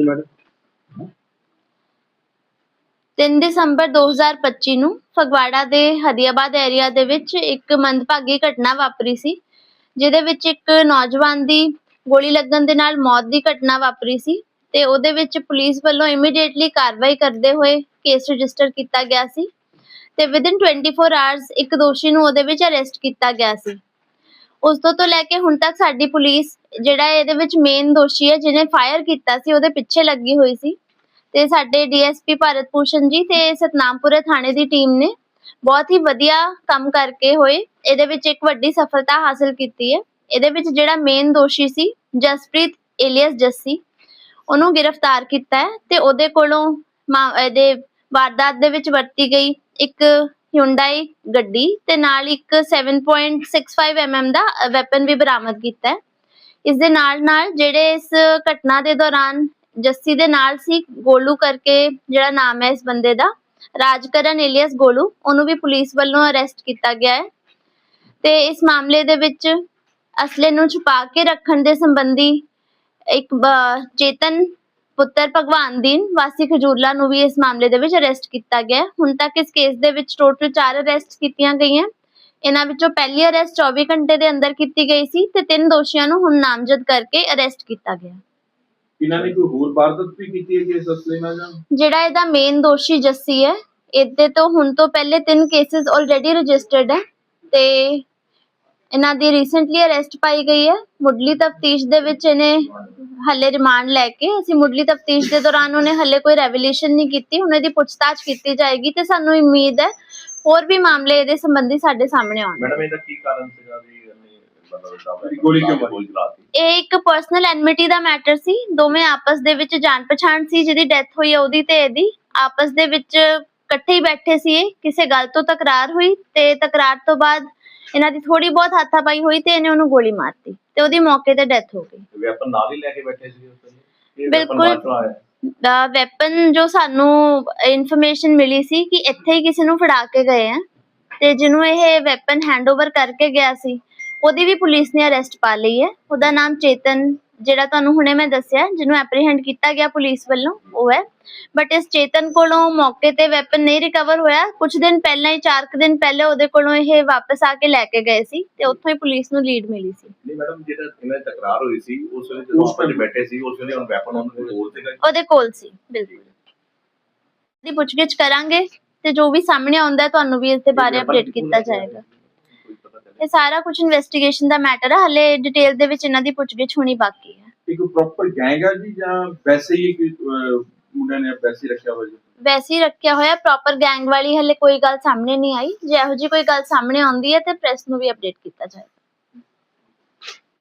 ਹਾਂਜੀ ਮੈਡਮ 3 ਦਸੰਬਰ 2025 ਨੂੰ ਫਗਵਾੜਾ ਦੇ ਹਦੀਆਬਾਦ ਏਰੀਆ ਦੇ ਵਿੱਚ ਇੱਕ ਮੰਦਭਾਗੀ ਘਟਨਾ ਵਾਪਰੀ ਸੀ, ਜਿਹਦੇ ਵਿੱਚ ਇੱਕ ਨੌਜਵਾਨ ਦੀ ਗੋਲੀ ਲੱਗਣ ਦੇ ਨਾਲ ਮੌਤ ਦੀ ਘਟਨਾ ਵਾਪਰੀ ਸੀ ਤੇ ਉਹਦੇ ਵਿੱਚ ਪੁਲਿਸ ਵੱਲੋਂ ਇਮੀਡੀਏਟਲੀ ਕਾਰਵਾਈ ਕਰਦੇ ਹੋਏ ਕੇਸ ਰਜਿਸਟਰ ਕੀਤਾ ਗਿਆ ਸੀ ਤੇ ਵਿਦਿਨ 24 ਆਵਰਸ ਇੱਕ ਦੋਸ਼ੀ ਨੂੰ ਉਹਦੇ ਵਿੱਚ ਅਰੈਸਟ ਕੀਤਾ ਗਿਆ ਸੀ। ਉਸ ਤੋਂ ਤੋਂ ਲੈ ਕੇ ਹੁਣ ਤੱਕ ਸਾਡੀ ਪੁਲਿਸ ਜਿਹੜਾ ਇਹਦੇ ਵਿੱਚ ਮੇਨ ਦੋਸ਼ੀ ਹੈ, ਜਿਹਨੇ ਫਾਇਰ ਕੀਤਾ ਸੀ, ਉਹਦੇ ਪਿੱਛੇ ਲੱਗੀ ਹੋਈ ਸੀ। ਤੇ ਸਾਡੇ ਡੀਐਸਪੀ ਭਾਰਤ ਭੂਸ਼ਣ ਜੀ ਤੇ ਸਤਨਾਮਪੁਰੇ ਥਾਣੇ ਦੀ ਟੀਮ ਨੇ ਬਹੁਤ ਹੀ ਵਧੀਆ ਕੰਮ ਕਰਕੇ ਹੋਏ। ਇਹਦੇ ਵਿੱਚ ਇੱਕ ਵੱਡੀ ਸਫਲਤਾ ਹਾਸਲ ਕੀਤੀ ਹੈ। ਇਹਦੇ ਵਿੱਚ ਜਿਹੜਾ ਮੇਨ ਦੋਸ਼ੀ ਸੀ, ਜਸਪ੍ਰੀਤ ਏਲੀਅਸ ਜੱਸੀ, ਉਹਨੂੰ ਗ੍ਰਿਫਤਾਰ ਕੀਤਾ ਹੈ ਤੇ ਉਹਦੇ ਕੋਲੋਂ ਮਾ- ਇਹਦੇ ਵਾਰਦਾਤ ਦੇ ਵਿੱਚ ਵਰਤੀ ਗਈ ਇੱਕ ਹਿਊਂਡਾਈ ਗੱਡੀ ਤੇ ਨਾਲ ਇੱਕ 7.65 mm ਦਾ ਵੈਪਨ ਵੀ ਬਰਾਮਦ ਕੀਤਾ ਹੈ। ਇਸ ਦੇ ਨਾਲ ਨਾਲ ਜਿਹੜੇ ਇਸ ਘਟਨਾ ਦੇ ਦੌਰਾਨ ਜੱਸੀ ਦੇ ਨਾਲ ਸੀ, ਗੋਲੂ ਕਰਕੇ ਜਿਹੜਾ ਨਾਮ ਹੈ ਇਸ ਬੰਦੇ ਦਾ, ਰਾਜਕਰਨ ਏਲੀਅਸ ਗੋਲੂ, ਉਹਨੂੰ ਵੀ ਪੁਲਿਸ ਵੱਲੋਂ ਅਰੈਸਟ ਕੀਤਾ ਗਿਆ ਹੈ। ਤੇ ਇਸ ਮਾਮਲੇ ਦੇ ਵਿੱਚ ਅਸਲੇ ਨੂੰ ਛੁਪਾ ਕੇ ਰੱਖਣ ਦੇ ਸੰਬੰਧੀ ਇੱਕ ਚੇਤਨ ਪੁੱਤਰ ਭਗਵਾਨ ਦੀਨ ਵਾਸੀ ਖਜੂਰਲਾ ਨੂੰ ਵੀ ਇਸ ਮਾਮਲੇ ਦੇ ਵਿੱਚ ਅਰੈਸਟ ਕੀਤਾ ਗਿਆ। ਹੁਣ ਤੱਕ ਇਸ ਕੇਸ ਦੇ ਵਿੱਚ ਟੋਟਲ 4 ਅਰੈਸਟ ਕੀਤੀਆਂ ਗਈਆਂ। ਇਹਨਾਂ ਵਿੱਚੋਂ ਪਹਿਲੀ ਅਰੈਸਟ 24 ਘੰਟੇ ਦੇ ਅੰਦਰ ਕੀਤੀ ਗਈ ਸੀ ਤੇ ਤਿੰਨ ਦੋਸ਼ੀਆਂ ਨੂੰ ਹੁਣ ਨਾਮਜ਼ਦ ਕਰਕੇ ਅਰੈਸਟ ਕੀਤਾ ਗਿਆ। ਇਹਨਾਂ ਨੇ ਕੋਈ ਹੋਰ ਵਾਰਦਾਤ ਵੀ ਕੀਤੀ ਹੈ ਕਿ ਇਸ ਅਸਲੇ ਨਾਲ? ਜਿਹੜਾ ਇਹਦਾ ਮੇਨ ਦੋਸ਼ੀ ਜੱਸੀ ਹੈ ਇਹਦੇ ਤੋਂ ਹੁਣ ਤੋਂ ਪਹਿਲੇ ਤਿੰਨ ਕੇਸਿਸ ਆਲਰੇਡੀ ਰਜਿਸਟਰਡ ਹੈ ਤੇ ਇਹਨਾਂ ਦੀ ਰੀਸੈਂਟਲੀ ਅਰੈਸਟ ਪਾਈ ਗਈ ਹੈ। ਮੁੱਢਲੀ ਤਫਤੀਸ਼ ਦੇ ਵਿੱਚ ਇਹਨੇ ਹੱਲੇ ਰਿਮਾਂਡ ਲੈ ਕੇ ਅਸੀਂ ਮੁੱਢਲੀ ਤਫਤੀਸ਼ ਦੇ ਦੌਰਾਨ ਉਹਨੇ ਹੱਲੇ ਕੋਈ ਰੈਵਲੇਸ਼ਨ ਨਹੀਂ ਕੀਤੀ ਹੁਣ ਇਹਦੀ ਪੁੱਛਤਾਛ ਕੀਤੀ ਜਾਏਗੀ ਤੇ ਸਾਨੂੰ ਉਮੀਦ ਹੈ ਹੋਰ ਵੀ ਮਾਮਲੇ ਇਹਦੇ ਸੰਬੰਧੀ ਸਾਡੇ ਸਾਹਮਣੇ ਆਉਣਗੇ। ਮੈਡਮ ਇਹਦਾ ਕੀ ਕਾਰਨ ਸੀਗਾ ਵੀ ਇਹ ਇੱਕ ਪਰਸਨਲ ਐਨਮਿਟੀ ਦਾ ਮੈਟਰ ਸੀ। ਦੋਵੇਂ ਆਪਸ ਦੇ ਵਿੱਚ ਜਾਣ ਪਛਾਣ ਸੀ ਜਿਹਦੀ ਡੈਥ ਹੋਈ ਹੈ ਉਹਦੀ ਤੇ ਇਹਦੀ। ਆਪਸ ਦੇ ਵਿੱਚ ਇਕੱਠੇ ਹੀ ਬੈਠੇ ਸੀ ਇਹ ਕਿਸੇ ਗੱਲ ਤੋਂ ਤਕਰਾਰ ਹੋਈ ਤੇ ਤਕਰਾਰ ਤੋਂ ਬਾਅਦ ਇਹਨਾਂ ਦੀ ਥੋੜੀ ਬਹੁਤ ਹਾਥਾਪਾਈ ਹੋਈ ਤੇ ਇਹਨੇ ਉਹਨੂੰ ਗੋਲੀ ਮਾਰਤੀ ਤੇ ਉਹਦੀ ਮੌਕੇ ਤੇ ਡੈਥ ਹੋ ਗਈ। ਵੈਪਨ ਨਾਲ ਹੀ ਲੈ ਕੇ ਬੈਠੇ ਸੀ ਉਸ ਵੇਲੇ ਬਿਲਕੁਲ। ਦਾ ਵੈਪਨ ਜੋ ਸਾਨੂੰ ਇਨਫੋਰਮੇਸ਼ਨ ਮਿਲੀ ਸੀ ਕਿ ਇੱਥੇ ਹੀ ਕਿਸੇ ਨੂੰ ਫੜਾ ਕੇ ਗਏ ਆ ਤੇ ਜਿਹਨੂੰ ਇਹ ਵੈਪਨ ਹੈਂਡਓਵਰ ਕਰਕੇ ਗਿਆ ਸੀ ਉਹਦੀ ਵੀ ਪੁਲਿਸ ਨੇ ਅਰੈਸਟ ਪਾ ਲਈ ਹੈ। ਉਹਦਾ ਨਾਮ ਚੇਤਨ ਜਿਹੜਾ ਤੁਹਾਨੂੰ ਹੁਣੇ ਮੈਂ ਦੱਸਿਆ ਜਿਹਨੂੰ ਐਪਰੀਹੈਂਡ ਕੀਤਾ ਗਿਆ ਪੁਲਿਸ ਵੱਲੋਂ ਉਹ ਹੈ। ਬਟ ਇਸ ਚੇਤਨ ਕੋਲੋਂ ਮੌਕੇ ਤੇ ਵੈਪਨ ਨਹੀਂ ਰਿਕਵਰ ਹੋਇਆ। ਕੁਝ ਦਿਨ ਪਹਿਲਾਂ ਹੀ 4 ਕੁ ਦਿਨ ਪਹਿਲੇ ਉਹਦੇ ਕੋਲੋਂ ਇਹ ਵਾਪਸ ਆ ਕੇ ਲੈ ਕੇ ਗਏ ਸੀ ਤੇ ਉੱਥੋਂ ਹੀ ਪੁਲਿਸ ਨੂੰ ਲੀਡ ਮਿਲੀ ਸੀ। ਨਹੀਂ ਮੈਡਮ ਜਿਹੜਾ ਇਹਨਾਂ ਦੀ ਤਕਰਾਰ ਹੋਈ ਸੀ ਉਸ ਵੇਲੇ ਜਦੋਂ ਉਸ ਆਪਾਂ time- ਬੈਠੇ ਸੀ ਉਸ ਵੇਲੇ ਉਹ ਵੈਪਨ ਉਹਨਾਂ ਦੇ ਕੋਲ ਸੀਗਾ ਉਹਦੇ ਕੋਲ ਸੀ ਬਿਲਕੁਲ। ਦੀ ਪੁੱਛਗਿੱਛ ਕਰਾਂਗੇ ਤੇ ਜੋ ਵੀ ਸਾਹਮਣੇ ਆਉਂਦਾ ਤੁਹਾਨੂੰ ਵੀ ਇਸ ਦੇ ਬਾਰੇ ਅਪਡੇਟ ਕੀਤਾ? ਜਾਏਗਾ। ਇਹ ਸਾਰਾ ਕੁਝ ਇਨਵੈਸਟੀਗੇਸ਼ਨ ਦਾ ਮੈਟਰ ਹੈ ਹਲੇ ਡਿਟੇਲ ਦੇ ਵਿੱਚ ਇਹਨਾਂ ਦੀ ਪੁੱਛਗਿੱਛ ਹੋਣੀ ਬਾਕੀ ਹੈ ਇੱਕ ਪ੍ਰੋਪਰ ਹੈ ਜੀ ਜਾਂ ਵੈਸੇ ਹੀ ਕੋਈ ਮੁੰਡਿਆਂ ਨੇ ਵੈਸੇ ਹੀ ਰੱਖਿਆ ਹੋਇਆ ਜੀ? ਵੈਸੇ ਹੀ ਰੱਖਿਆ ਹੋਇਆ ਪ੍ਰੋਪਰ ਗੈਂਗ ਵਾਲੀ ਹਲੇ ਕੋਈ ਗੱਲ ਸਾਹਮਣੇ ਨਹੀਂ ਆਈ। ਜੇ ਇਹੋ ਜਿਹੀ ਕੋਈ ਗੱਲ ਸਾਹਮਣੇ ਆਉਂਦੀ ਹੈ ਤੇ ਪ੍ਰੈਸ ਨੂੰ ਵੀ ਅਪਡੇਟ ਕੀਤਾ ਜਾਏਗਾ।